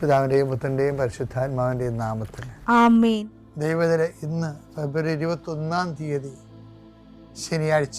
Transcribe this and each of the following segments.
പിതാവിന്റെയും പുത്രന്റെയും പരിശുദ്ധാത്മാവിന്റെയും നാമത്തിൽ. ദൈവത്തിലെ ഇന്ന് ഫെബ്രുവരി ഇരുപത്തി ഒന്നാം തീയതി ശനിയാഴ്ച.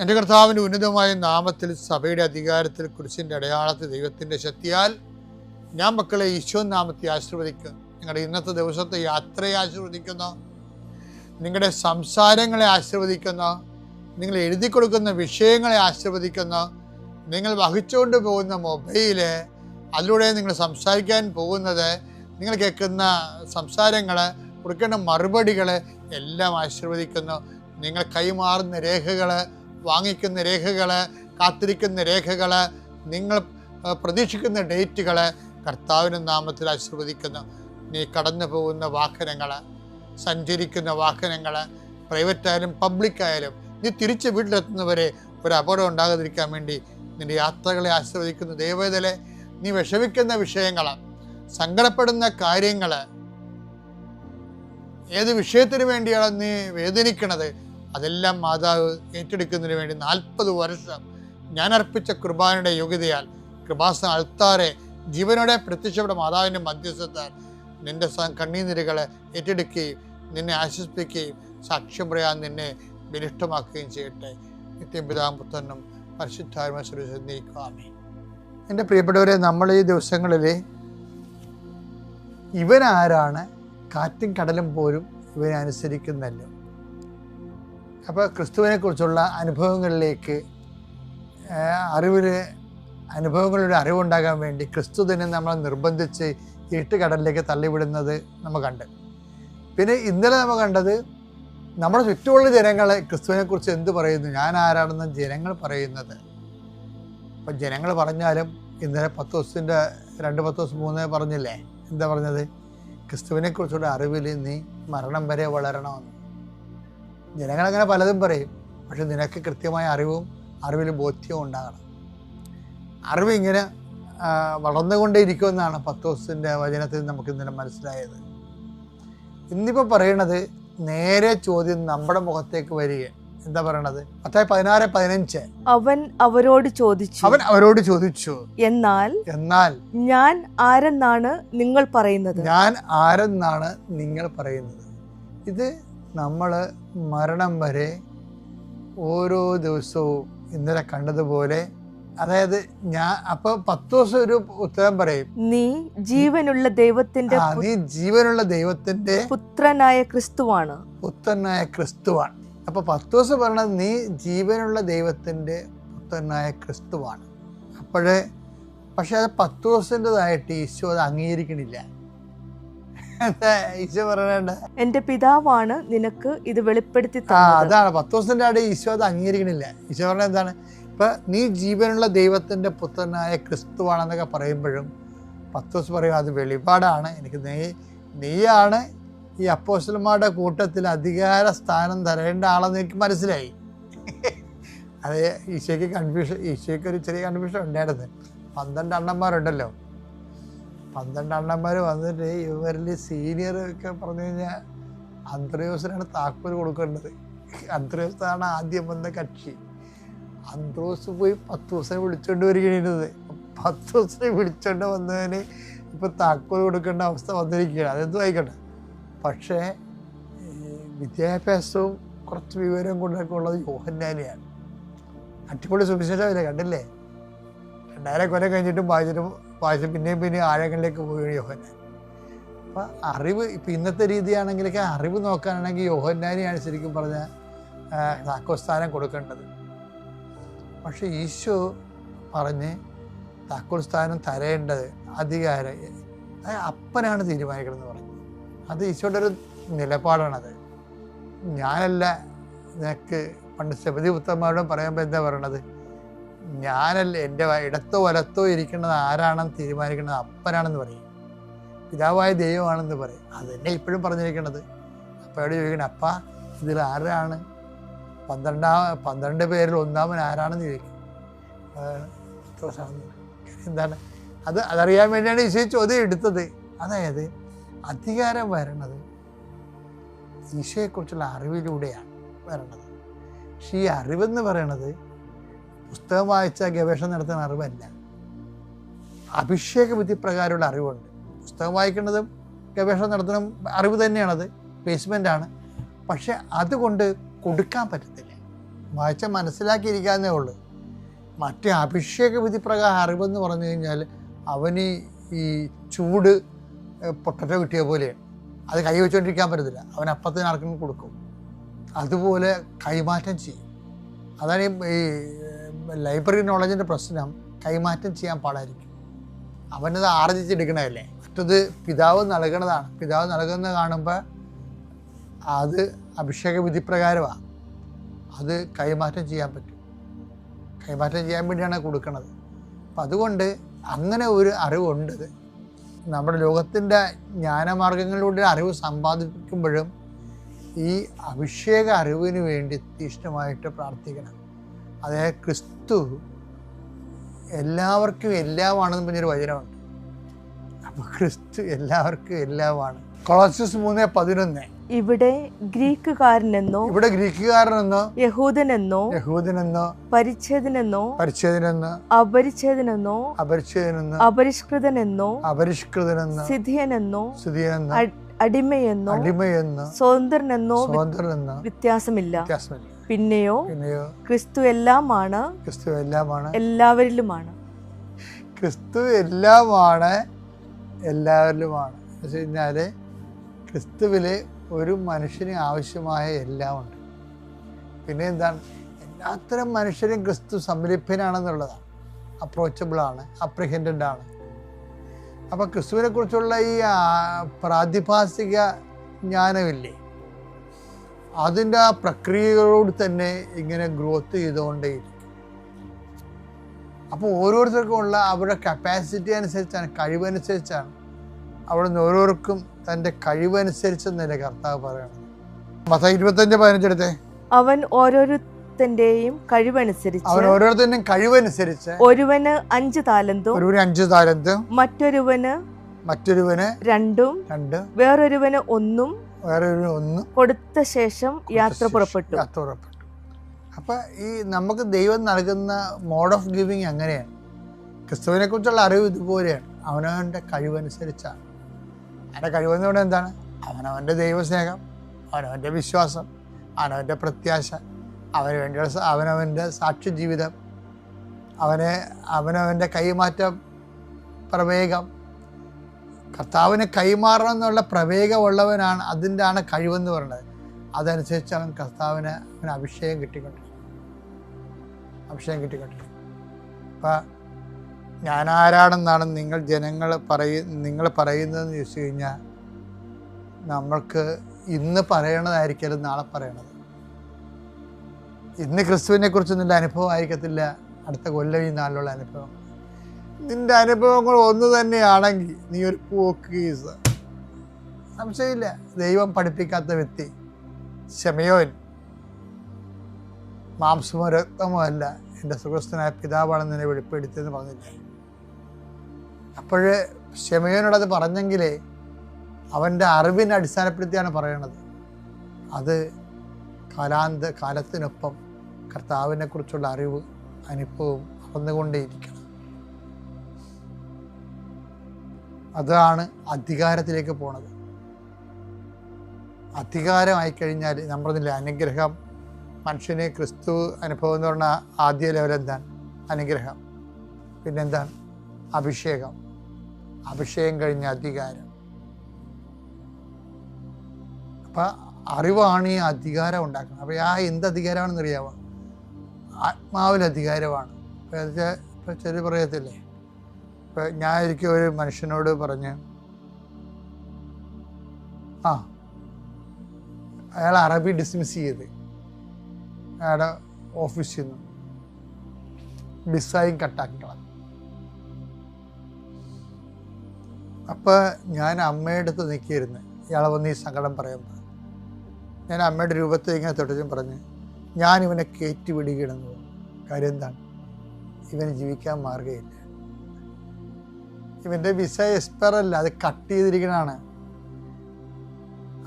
എന്റെ കർത്താവിന്റെ ഉന്നതമായ നാമത്തിൽ സഭയുടെ അധികാരത്തിൽ കുരിശിന്റെ അടയാളത്തിൽ ദൈവത്തിന്റെ ശക്തിയാൽ ഞാൻ മക്കളെ ഈശോ നാമത്തെ ആശീർവദിക്കുന്നു. നിങ്ങളുടെ ഇന്നത്തെ ദിവസത്തെ യാത്രയെ ആശീർവദിക്കുന്നു. നിങ്ങളുടെ സംസാരങ്ങളെ ആശീർവദിക്കുന്നു. നിങ്ങൾ എഴുതി കൊടുക്കുന്ന വിഷയങ്ങളെ ആശീർവദിക്കുന്നു. നിങ്ങൾ വഹിച്ചുകൊണ്ട് പോകുന്ന മൊബൈൽ അതിലൂടെ നിങ്ങൾ സംസാരിക്കാൻ പോകുന്നത് നിങ്ങൾ കേൾക്കുന്ന സംസാരങ്ങൾ കൊടുക്കേണ്ട മറുപടികൾ എല്ലാം ആശീർവദിക്കുന്നു. നിങ്ങൾ കൈമാറുന്ന രേഖകൾ വാങ്ങിക്കുന്ന രേഖകൾ കാത്തിരിക്കുന്ന രേഖകൾ നിങ്ങൾ പ്രതീക്ഷിക്കുന്ന ഡേറ്റുകൾ കർത്താവിന്റെ നാമത്തിൽ ആശീർവദിക്കുന്നു. നീ കടന്നു പോകുന്ന വാഹനങ്ങൾ സഞ്ചരിക്കുന്ന വാഹനങ്ങൾ പ്രൈവറ്റ് ആയാലും പബ്ലിക് ആയാലും നീ തിരിച്ച് വീട്ടിലെത്തുന്നവരെ ഒരു അപകടം ഉണ്ടാകാതിരിക്കാൻ വേണ്ടി നിന്റെ യാത്രകളെ ആശീർവദിക്കുന്ന. ദൈവതലെ നീ വിഷമിക്കുന്ന വിഷയങ്ങൾ സങ്കടപ്പെടുന്ന കാര്യങ്ങൾ ഏത് വിഷയത്തിന് വേണ്ടിയാണ് നീ വേദനിക്കണത് അതെല്ലാം മാതാവ് ഏറ്റെടുക്കുന്നതിന് വേണ്ടി നാൽപ്പത് വർഷം ഞാൻ അർപ്പിച്ച കുർബാനയുടെ യോഗ്യതയാൽ കൃപാസന അൾത്താറെ ജീവനോടെ പ്രത്യക്ഷപ്പെട്ട മാതാവിന്റെ മധ്യസ്ഥത്താൽ നിന്റെ കണ്ണീനിരകളെ ഏറ്റെടുക്കുകയും നിന്നെ ആശ്വസിപ്പിക്കുകയും സാക്ഷ്യം പറയാൻ നിന്നെ ബലിഷ്ടമാക്കുകയും ചെയ്യട്ടെ. നിത്യം പിതാവും പുത്രനും പരിശുദ്ധാത്മസ്വരൂപിക്കാമേ എന്റെ പ്രിയപ്പെട്ടവരെ നമ്മൾ ഈ ദിവസങ്ങളിൽ ഇവനാരാണ് കാറ്റും കടലും പോലും ഇവനെ അനുസരിക്കുന്നല്ലോ അപ്പോൾ ക്രിസ്തുവിനെക്കുറിച്ചുള്ള അനുഭവങ്ങളിലേക്ക് അറിവിൽ അനുഭവങ്ങളുടെ അറിവുണ്ടാകാൻ വേണ്ടി ക്രിസ്തു തന്നെ നമ്മളെ നിർബന്ധിച്ച് ഇരുട്ട് കടലിലേക്ക് തള്ളിവിടുന്നത് നമ്മൾ കണ്ട്. പിന്നെ ഇന്നലെ നമ്മൾ കണ്ടത് നമ്മുടെ ചുറ്റുമുള്ള ജനങ്ങളെ ക്രിസ്തുവിനെക്കുറിച്ച് എന്ത് പറയുന്നു? ഞാൻ ആരാണെന്ന് ജനങ്ങൾ പറയുന്നത്. അപ്പം ജനങ്ങൾ പറഞ്ഞാലും ഇന്നലെ പത്ത് ദിവസത്തിന്റെ രണ്ട് പത്ത് ദിവസം മൂന്ന് പറഞ്ഞില്ലേ? എന്താ പറഞ്ഞത്? ക്രിസ്തുവിനെക്കുറിച്ചുള്ള അറിവിൽ നീ മരണം വരെ വളരണമെന്ന് ജനങ്ങളങ്ങനെ പലതും പറയും. പക്ഷെ നിനക്ക് കൃത്യമായ അറിവും അറിവിൽ ബോധ്യവും ഉണ്ടാകണം. അറിവ് ഇങ്ങനെ വളർന്നുകൊണ്ടേയിരിക്കുമെന്നാണ് പത്ത് ദിവസത്തിന്റെ വചനത്തിൽ നമുക്ക് ഇന്നലെ മനസ്സിലായത്. ഇന്നിപ്പോൾ പറയണത് നേരെ ചോദ്യം നമ്മുടെ മുഖത്തേക്ക് വരിക എന്താ പറയണത്? പത്തായി പതിനാറ് പതിനഞ്ച്. അവൻ അവരോട് ചോദിച്ചു. അവൻ അവരോട് ചോദിച്ചു. എന്നാൽ എന്നാൽ ഞാൻ ആരെന്നാണ് നിങ്ങൾ പറയുന്നത്? ഞാൻ ആരെന്നാണ് നിങ്ങൾ പറയുന്നത്? ഇത് നമ്മൾ മരണം വരെ ഓരോ ദിവസവും ഇന്നലെ കണ്ടതുപോലെ അതായത് ഞാൻ അപ്പൊ പത്ത് ദിവസം ഒരു ഉത്തരം പറയും. നീ ജീവനുള്ള ദൈവത്തിന്റെ നീ ജീവനുള്ള ദൈവത്തിന്റെ പുത്രനായ ക്രിസ്തുവാണ്. പുത്രനായ ക്രിസ്തുവാണ്. അപ്പൊ പത്ത് ദിവസം പറയണത് നീ ജീവനുള്ള ദൈവത്തിന്റെ പുത്രനായ ക്രിസ്തുവാണ്. അപ്പോഴേ പക്ഷെ അത് പത്ത് ദിവസത്തിന്റെതായിട്ട് ഈശോ അത് അംഗീകരിക്കണില്ല. ഈശോ എന്റെ പിതാവാണ് നിനക്ക് ഇത് വെളിപ്പെടുത്തി ആ അതാണ്. പത്ത് ദിവസത്തിന്റെ അവിടെ ഈശോ അത് അംഗീകരിക്കണില്ല. ഈശോ പറഞ്ഞ എന്താണ്? ഇപ്പൊ നീ ജീവനുള്ള ദൈവത്തിന്റെ പുത്രനായ ക്രിസ്തുവാണെന്നൊക്കെ പറയുമ്പോഴും പത്ത് ദിവസം പറയും അത് വെളിപാടാണ്. എനിക്ക് നീ നീയാണ് ഈ അപ്പോസ്റ്റന്മാരുടെ കൂട്ടത്തിൽ അധികാര സ്ഥാനം തരേണ്ട ആളെന്ന് എനിക്ക് മനസ്സിലായി. അത് ഈശോയ്ക്ക് കൺഫ്യൂഷൻ ഈശോയ്ക്ക് ഒരു ചെറിയ കൺഫ്യൂഷൻ ഉണ്ടായിരുന്നു. പന്ത്രണ്ട് അണ്ണന്മാരുണ്ടല്ലോ. പന്ത്രണ്ട് അണ്ണന്മാർ വന്നിട്ട് ഇവരിൽ സീനിയർ ഒക്കെ പറഞ്ഞു കഴിഞ്ഞാൽ അന്ത്രയോസിനാണ് താക്കോൽ കൊടുക്കേണ്ടത്. അന്ത്രയോസാണ് ആദ്യം വന്ന കക്ഷി. അന്ത്രോസ് പോയി പത്ത് ദിവസം വിളിച്ചോണ്ട് വരികയാണ് പത്ത് ദിവസം വിളിച്ചോണ്ട് വന്നതിന് ഇപ്പം താക്കോൽ കൊടുക്കേണ്ട അവസ്ഥ വന്നിരിക്കുകയാണ്. അതെന്തും ആയിക്കോട്ടെ. പക്ഷേ വിദ്യാഭ്യാസവും കുറച്ച് വിവരവും കൊണ്ടൊക്കെ ഉള്ളത് യോഹന്നാനെയാണ്. അടിപൊളി സുവിശേഷമില്ല കണ്ടില്ലേ? രണ്ടായിരം കൊല്ലം കഴിഞ്ഞിട്ടും വായിച്ചിട്ട് വായിച്ച് പിന്നെയും പിന്നെയും ആഴങ്ങളിലേക്ക് പോയി യോഹന്നാൻ. അപ്പം അറിവ് ഇപ്പം ഇന്നത്തെ രീതിയാണെങ്കിലൊക്കെ അറിവ് നോക്കാനാണെങ്കിൽ യോഹന്നാനെയാണ് ശരിക്കും പറഞ്ഞാൽ താക്കോസ്ഥാനം കൊടുക്കേണ്ടത്. പക്ഷേ ഈശോ പറഞ്ഞ് താക്കോൽ സ്ഥാനം തരേണ്ടത് അധികാരം അപ്പനാണ് തീരുമാനിക്കണമെന്ന് പറഞ്ഞു. അത് ഈശോയുടെ ഒരു നിലപാടാണത്. ഞാനല്ല നിനക്ക് പണ്ട് ശബരി പുത്രന്മാരോടും പറയുമ്പോൾ എന്താ പറയണത്? ഞാനല്ല എന്റെ ഇടത്തോ വലത്തോ ഇരിക്കുന്നത് ആരാണെന്ന് തീരുമാനിക്കുന്നത് അപ്പനാണെന്ന് പറയും. പിതാവായ ദൈവമാണെന്ന് പറയും. അത് തന്നെ ഇപ്പോഴും പറഞ്ഞിരിക്കുന്നത്. അപ്പയോട് ചോദിക്കണം അപ്പ ഇതിൽ ആരാണ്? പന്ത്രണ്ടാം പന്ത്രണ്ട് പേരിൽ ഒന്നാമൻ ആരാണെന്ന് ചോദിക്കും. എന്താണ്? അത് അതറിയാൻ വേണ്ടിയാണ് ഈശോ ചോദ്യം എടുത്തത്. അതായത് അധികാരം വരണത് ഈശോയെക്കുറിച്ചുള്ള അറിവിലൂടെയാണ് വരണത്. പക്ഷേ ഈ അറിവെന്ന് പറയണത് പുസ്തകം വായിച്ച ഗവേഷണം നടത്തുന്ന അറിവല്ല. അഭിഷേക വിധി പ്രകാരമുള്ള അറിവുണ്ട്. പുസ്തകം വായിക്കുന്നതും ഗവേഷണം നടത്തണം അറിവ് തന്നെയാണത്. ആണ്. പക്ഷെ അതുകൊണ്ട് കൊടുക്കാൻ പറ്റത്തില്ല. വായിച്ച മനസ്സിലാക്കിയിരിക്കാന്നേ ഉള്ളൂ. മറ്റേ അഭിഷേക വിധി പ്രകാരം അറിവെന്ന് പറഞ്ഞു കഴിഞ്ഞാൽ അവന് ഈ ചൂട് പൊട്ടറ്റോ കിട്ടിയ പോലെയാണ്. അത് കൈ വെച്ചുകൊണ്ടിരിക്കാൻ പറ്റത്തില്ല. അവൻ അപ്പത്തിന് ആർക്കും കൊടുക്കും. അതുപോലെ കൈമാറ്റം ചെയ്യും. അതാണ് ഈ ലൈബ്രറി നോളജിന്റെ പ്രശ്നം കൈമാറ്റം ചെയ്യാൻ പാടായിരിക്കും. അവനത് ആർജിച്ചെടുക്കണതല്ലേ മറ്റത് പിതാവ് നൽകണതാണ്. പിതാവ് നൽകുന്നത് കാണുമ്പോൾ അത് അഭിഷേക വിധി പ്രകാരമാണ് അത് കൈമാറ്റം ചെയ്യാൻ പറ്റും. കൈമാറ്റം ചെയ്യാൻ വേണ്ടിയാണ് കൊടുക്കുന്നത് അപ്പം അതുകൊണ്ട് അങ്ങനെ ഒരു അറിവുണ്ട്. നമ്മുടെ ലോകത്തിന്റെ ജ്ഞാനമാർഗങ്ങളിലൂടെ അറിവ് സമ്പാദിക്കുമ്പോഴും ഈ അഭിഷേക അറിവിന് വേണ്ടി തീഷ്ണമായിട്ട് പ്രാർത്ഥിക്കണം. അതായത് ക്രിസ്തു എല്ലാവർക്കും എല്ലാമാണെന്ന് പറഞ്ഞൊരു വചനമുണ്ട്. അപ്പോൾ ക്രിസ്തു എല്ലാവർക്കും എല്ലാമാണ് കൊളോസിയസ് മൂന്ന് പതിനൊന്ന്. ഇവിടെ ഗ്രീക്കുകാരനെന്നോ ഇവിടെ ഗ്രീക്കുകാരനെന്നോ യഹൂദനെന്നോ യഹൂദനെന്നോ പരിച്ഛേദനെന്നോ പരിച്ഛേദനെന്നോ അപരിച്ഛേദനെന്നോ അപരിച്ഛേദനെന്നോ അപരിഷ്കൃതനെന്നോ അപരിഷ്കൃതനെന്നോ സിധിയനെന്നോ സ്ഥിതിയെന്നോ അ- അടിമയെന്നോ അടിമയെന്നോ സ്വതന്ത്രനെന്നോ സ്വതന്ത്രനെന്നോ വ്യത്യാസമില്ല. വ്യത്യാസമില്ല. പിന്നെയോ പിന്നെയോ? ക്രിസ്തു എല്ലാമാണ് ക്രിസ്തു എല്ലാമാണ് എല്ലാവരിലുമാണ്. ക്രിസ്തു എല്ലാമാണ് എല്ലാവരിലുമാണ്. എന്ന് വെച്ച് കഴിഞ്ഞാൽ ക്രിസ്തുവിൽ ഒരു മനുഷ്യന് ആവശ്യമായ എല്ലാം ഉണ്ട്. പിന്നെ എന്താണ്? എല്ലാത്തരം മനുഷ്യരും ക്രിസ്തു സമലിപ്യനാണെന്നുള്ളതാണ് അപ്രോച്ചബിളാണ് അപ്രിഹൻഡന്റ് ആണ്. അപ്പം ക്രിസ്തുവിനെ കുറിച്ചുള്ള ഈ പ്രാതിഭാസിക ജ്ഞാനമില്ലേ? അതിന്റെ ആ പ്രക്രിയകളോട് തന്നെ ഇങ്ങനെ ഗ്രോത്ത് ചെയ്തുകൊണ്ടേയിരിക്കും. അപ്പോൾ ഓരോരുത്തർക്കും ഉള്ള അവരുടെ കപ്പാസിറ്റി അനുസരിച്ചാണ് കഴിവനുസരിച്ചാണ്. അവിടെ നിന്ന് ഓരോർക്കും തന്റെ കഴിവനുസരിച്ച് കഴിവനുസരിച്ചെന്നല്ലേ കർത്താവ് പറയണം മത ഇരുപത്തഞ്ച് പതിനഞ്ചെടുത്തേ അവൻ ഓരോരുത്തന്റെയും കഴിവനുസരിച്ച് അവൻ ഓരോരുത്തരുടെയും കഴിവനുസരിച്ച് ഒരുവന് അഞ്ച് താലന്തും ഒരുവന് അഞ്ച് താലന്തും മറ്റൊരുവന് മറ്റൊരുവന് രണ്ടും രണ്ട് വേറൊരുവന് ഒന്നും വേറെ ഒരു ഒന്ന് കൊടുത്ത ശേഷം യാത്ര പുറപ്പെട്ടു. യാത്ര പുറപ്പെട്ടു. അപ്പം ഈ നമുക്ക് ദൈവം നൽകുന്ന മോഡ് ഓഫ് ഗിവിങ് അങ്ങനെയാണ് ക്രിസ്തുവിനെ കുറിച്ചുള്ള അറിവ് ഇതുപോലെയാണ്. അവനവന്റെ കഴിവനുസരിച്ചാണ്. അവന്റെ കഴിവെന്ന് പറഞ്ഞാൽ എന്താണ്? അവനവന്റെ ദൈവസ്നേഹം അവനവന്റെ വിശ്വാസം അവനവന്റെ പ്രത്യാശ അവന് വേണ്ടിയുള്ള അവനവന്റെ സാക്ഷ്യ ജീവിതം അവനെ അവനവന്റെ കൈമാറ്റ പ്രവേഗം കർത്താവിന് കൈമാറണം എന്നുള്ള പ്രവേഗമുള്ളവനാണ് അതിന്റെ ആണ് കഴിവെന്ന് പറയുന്നത്. അതനുസരിച്ച് അവൻ കർത്താവിന് അവന് അഭിഷേകം കിട്ടിക്കൊണ്ടിരിക്കും. അഭിഷേകം കിട്ടിക്കൊണ്ടിരിക്കും. അപ്പം ഞാനാരാണെന്നാണ് നിങ്ങൾ ജനങ്ങൾ പറയ നിങ്ങൾ പറയുന്നതെന്ന് ചോദിച്ചു കഴിഞ്ഞാൽ നമ്മൾക്ക് ഇന്ന് പറയണതായിരിക്കലും നാളെ പറയണത്. ഇന്ന് ക്രിസ്തുവിനെ കുറിച്ചൊന്നും അനുഭവം ആയിരിക്കത്തില്ല അടുത്ത കൊല്ലം ഈ നാളിലുള്ള അനുഭവം. നിന്റെ അനുഭവങ്ങൾ ഒന്ന് തന്നെയാണെങ്കിൽ നീ ഒരു പോക്കീസ് സംശയമില്ല. ദൈവം പഠിപ്പിക്കാത്ത വ്യക്തി. ശമയോൻ. മാംസമോ രക്തമോ അല്ല. എന്റെ സുഖസ്ഥനായ പിതാവാണെന്ന് എന്നെ വെളിപ്പെടുത്തിയെന്ന് പറഞ്ഞില്ലേ? അപ്പോഴ് ക്ഷമയോനോടത് പറഞ്ഞെങ്കിലേ അവന്റെ അറിവിനെ അടിസ്ഥാനപ്പെടുത്തിയാണ് പറയണത്. അത് കാലാന്ത കാലത്തിനൊപ്പം കർത്താവിനെക്കുറിച്ചുള്ള അറിവ് അനുഭവം വളർന്നുകൊണ്ടേയിരിക്കണം അതാണ് അധികാരത്തിലേക്ക് പോണത്. അധികാരമായി കഴിഞ്ഞാൽ നമ്മളതിന്റെ അനുഗ്രഹം മനുഷ്യന് ക്രിസ്തു അനുഭവം എന്ന് പറഞ്ഞാൽ ആദ്യ ലെവൽ എന്താണ്? അനുഗ്രഹം. പിന്നെന്താണ്? അഭിഷേകം. അഭിഷേകം കഴിഞ്ഞ അധികാരം. അപ്പം അറിവാണ് ഈ അധികാരം ഉണ്ടാക്കുന്നത്. അപ്പോൾ ആ എന്ത് അധികാരമാണെന്ന് അറിയാവോ ആത്മാവിൽ അധികാരമാണ്. ചെറിയ പറയത്തില്ലേ? ഇപ്പം ഞാൻ ഒരിക്കൽ ഒരു മനുഷ്യനോട് പറഞ്ഞ് ആ അയാൾ അറബി ഡിസ്മിസ് ചെയ്ത്. അയാളുടെ ഓഫീസിൽ നിന്ന് ഡിസൈൻ കട്ടാക്കി കളഞ്ഞു. അപ്പോൾ ഞാൻ അമ്മയുടെ അടുത്ത് നിൽക്കിയിരുന്നു. ഇയാളെ വന്ന് ഈ സങ്കടം പറയാൻ പറഞ്ഞു. ഞാൻ അമ്മയുടെ രൂപത്തെ ഇങ്ങനെ തൊട്ടും പറഞ്ഞ് ഞാൻ ഇവനെ കയറ്റി വിടുകയാണെന്ന് കാര്യം എന്താണ്? ഇവന് ജീവിക്കാൻ മാർഗമില്ല ഇവന്റെ വിസ എക്സ്പയർ അല്ല അത് കട്ട് ചെയ്തിരിക്കണതാണ്.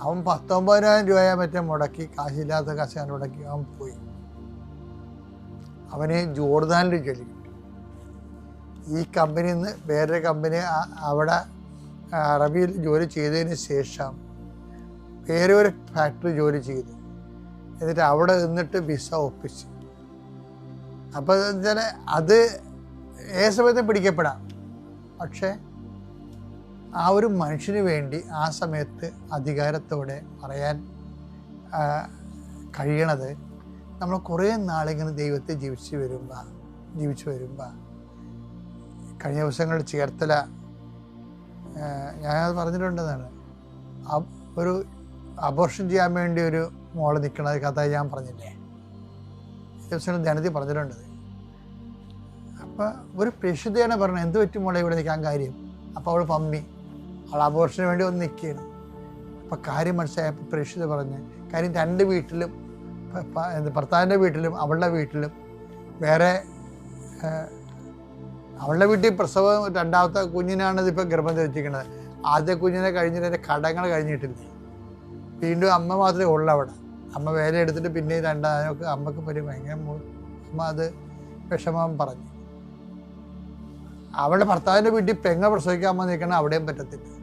അവൻ പത്തൊമ്പതിനായിരം രൂപയെ മറ്റേ മുടക്കി കാശില്ലാത്ത കാശ് അവൻ മുടക്കി അവൻ പോയി. അവന് ജോർദാനിൽ ജോലി ഈ കമ്പനിയിൽ നിന്ന് വേറൊരു കമ്പനി അവിടെ അറബിയിൽ ജോലി ചെയ്തതിന് ശേഷം വേറെ ഒരു ഫാക്ടറി ജോലി ചെയ്തു. എന്നിട്ട് അവിടെ നിന്നിട്ട് വിസ ഒപ്പിച്ചു. അപ്പോൾ വെച്ചാൽ അത് ഏത് സമയത്തും പിടിക്കപ്പെടാം. പക്ഷേ ആ ഒരു മനുഷ്യന് വേണ്ടി ആ സമയത്ത് അധികാരത്തോടെ പറയാൻ കഴിയണത് നമ്മൾ കുറേ നാളിങ്ങനെ ദൈവത്തെ ജീവിച്ച് വരുമ്പോൾ ജീവിച്ചു വരുമ്പോൾ കഴിഞ്ഞ ദിവസങ്ങളിൽ ചേർത്തല ഞാനത് പറഞ്ഞിട്ടുണ്ടെന്നാണ്. ഒരു അബോർഷൻ ചെയ്യാൻ വേണ്ടി ഒരു മോൾ നിൽക്കണത് കഥ ഞാൻ പറഞ്ഞില്ലേ? ദിവസങ്ങൾ ധനത്തിൽ പറഞ്ഞിട്ടുണ്ടത് അപ്പോൾ ഒരു പ്രേക്ഷിതയാണ് പറഞ്ഞത് എന്ത് പറ്റും മോളെ ഇവിടെ നിൽക്കാൻ കാര്യം? അപ്പോൾ അവൾ പമ്മി. അവൾ അബോർഷന് വേണ്ടി ഒന്ന് നിൽക്കുകയാണ് അപ്പോൾ കാര്യം മനസ്സിലായപ്പോൾ പ്രേക്ഷിത പറഞ്ഞ് കാര്യം രണ്ട് വീട്ടിലും ഭർത്താവിന്റെ വീട്ടിലും അവളുടെ വീട്ടിലും വേറെ അവളുടെ വീട്ടിൽ പ്രസവം രണ്ടാമത്തെ കുഞ്ഞിനാണ് ഇതിപ്പോൾ ഗർഭം ധരിച്ചിരിക്കുന്നത് ആദ്യ കുഞ്ഞിനെ കഴിഞ്ഞിട്ട് എന്റെ കടങ്ങൾ കഴിഞ്ഞിട്ടില്ല? വീണ്ടും അമ്മ മാത്രമേ ഉള്ളൂ അവിടെ. അമ്മ വേല എടുത്തിട്ട് പിന്നെ രണ്ടാമൊക്കെ അമ്മയ്ക്ക് ഒരു ഭയങ്കര അമ്മ അത് വിഷമം പറഞ്ഞു. അവളുടെ ഭർത്താവിന്റെ വീട്ടിൽ പെങ്ങ പ്രസവിക്കാൻ വന്നിരിക്കണം അവിടെയും പറ്റത്തില്ല.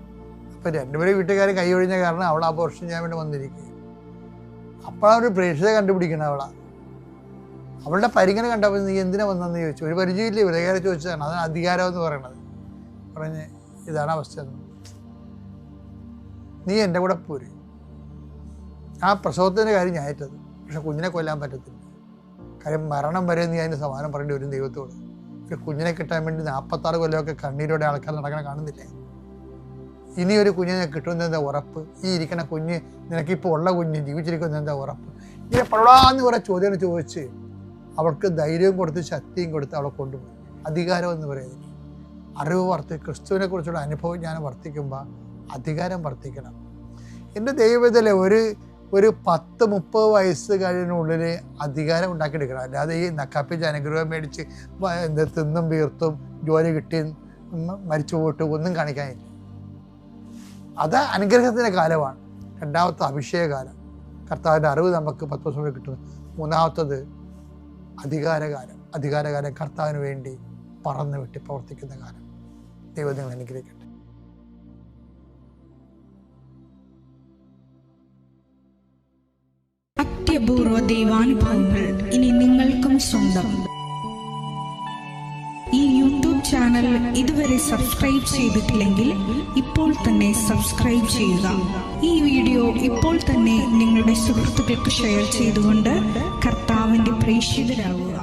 അപ്പം രണ്ടുപേരും വീട്ടുകാർ കൈ ഒഴിഞ്ഞ കാരണം അവൾ അപോർഷൻ ചെയ്യാൻ വേണ്ടി വന്നിരിക്കുക അപ്പോഴാണ് ഒരു പ്രേക്ഷിത കണ്ടുപിടിക്കണം അവളാ. അവളുടെ പരിഗണന കണ്ടപ്പോൾ നീ എന്തിനാ വന്നെന്ന് ചോദിച്ചു. ഒരു പരിചയമില്ല. വിലകാരെ ചോദിച്ചതാണ്. അതാണ് അധികാരം എന്ന് പറയണത് പറഞ്ഞ് ഇതാണ് അവസ്ഥ. നീ എന്റെ കൂടെ പോര്. ആ പ്രസവത്തിന്റെ കാര്യം ഞാൻ ഏറ്റത് പക്ഷെ കുഞ്ഞിനെ കൊല്ലാൻ പറ്റത്തില്ല. കാര്യം മരണം വരെ നീ അതിന് സമാനം പറയേണ്ടി വരും ദൈവത്തോട്. ഒരു കുഞ്ഞിനെ കിട്ടാൻ വേണ്ടി നാൽപ്പത്താറ് കൊല്ലമൊക്കെ കണ്ണീരോടെ ആൾക്കാർ നടക്കണ കാണുന്നില്ലേ? ഇനി ഒരു കുഞ്ഞിനെ കിട്ടുമെന്ന് എന്താ ഉറപ്പ്? ഈ ഇരിക്കുന്ന കുഞ്ഞ് നിനക്കിപ്പോൾ ഉള്ള കുഞ്ഞ് ജീവിച്ചിരിക്കുന്ന എന്താ ഉറപ്പ്? ഇങ്ങനെ പടാന്ന് കുറേ ചോദ്യങ്ങൾ ചോദിച്ച് അവൾക്ക് ധൈര്യവും കൊടുത്ത് ശക്തിയും കൊടുത്ത് അവളെ കൊണ്ടുപോയി. അധികാരം എന്ന് പറയുന്നത് അറിവ് വർത്തി ക്രിസ്തുവിനെ കുറിച്ചുള്ള അനുഭവം ഞാൻ വർത്തിക്കുമ്പോൾ അധികാരം വർത്തിക്കണം. എന്റെ ദൈവത്തിലെ ഒരു ഒരു പത്ത് മുപ്പത് വയസ്സ് കഴിഞ്ഞുള്ളിൽ അധികാരം ഉണ്ടാക്കിയെടുക്കണം. അല്ലാതെ ഈ നക്കാപ്പി ജനഗ്രഹം മേടിച്ച് എന്ത് തിന്നും വീർത്തും ജോലി കിട്ടി മരിച്ചു പോയിട്ട് ഒന്നും കാണിക്കാനില്ല അത് അനുഗ്രഹത്തിന്റെ കാലമാണ്. രണ്ടാമത്തെ അഭിഷേകകാലം. കർത്താവിന്റെ അറിവ് നമുക്ക് പത്ത് വർഷം കൂടെ കിട്ടുന്നു. മൂന്നാമത്തത് അധികാരകാലം. അധികാരകാലം കർത്താവിന് വേണ്ടി പറന്നു വിട്ട് പ്രവർത്തിക്കുന്ന കാലം. ദൈവം നിങ്ങൾ അനുഗ്രഹിക്കട്ടെ. അത്യപൂർവ ദൈവാനുഭവങ്ങൾ ഇനി നിങ്ങൾക്കും സ്വന്തം. ഈ യൂട്യൂബ് ചാനൽ ഇതുവരെ സബ്സ്ക്രൈബ് ചെയ്തിട്ടില്ലെങ്കിൽ ഇപ്പോൾ തന്നെ സബ്സ്ക്രൈബ് ചെയ്യുക. ഈ വീഡിയോ ഇപ്പോൾ തന്നെ നിങ്ങളുടെ സുഹൃത്തുക്കൾക്ക് ഷെയർ ചെയ്തുകൊണ്ട് കർത്താവിന്റെ പ്രേക്ഷിതരാകുക.